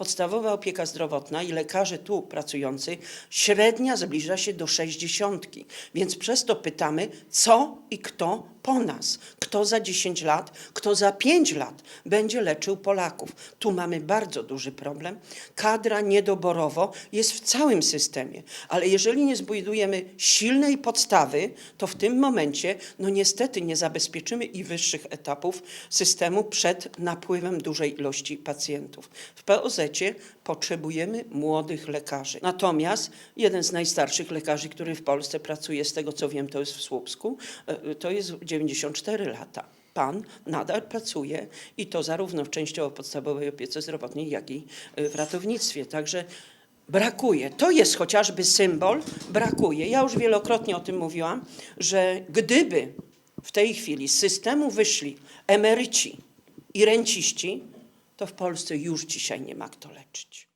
podstawowa opieka zdrowotna i lekarze tu pracujący, średnia zbliża się do 60. Więc przez to pytamy, co i kto po nas, kto za 10 lat, kto za 5 lat będzie leczył Polaków. Tu mamy bardzo duży problem. Kadra niedoborowo jest w całym systemie, ale jeżeli nie zbudujemy silnej podstawy, to w tym momencie, no niestety nie zabezpieczymy i wyższych etapów systemu przed napływem dużej ilości pacjentów. W POZ-cie potrzebujemy młodych lekarzy. Natomiast jeden z najstarszych lekarzy, który w Polsce pracuje, z tego co wiem, to jest w Słupsku, e, to jest 94 lata. Pan nadal pracuje i to zarówno w częściowo podstawowej opiece zdrowotnej, jak i e, w ratownictwie. Także brakuje. To jest chociażby symbol, brakuje. Ja już wielokrotnie o tym mówiłam, że gdyby w tej chwili z systemu wyszli emeryci i renciści, to w Polsce już dzisiaj nie ma kto leczyć.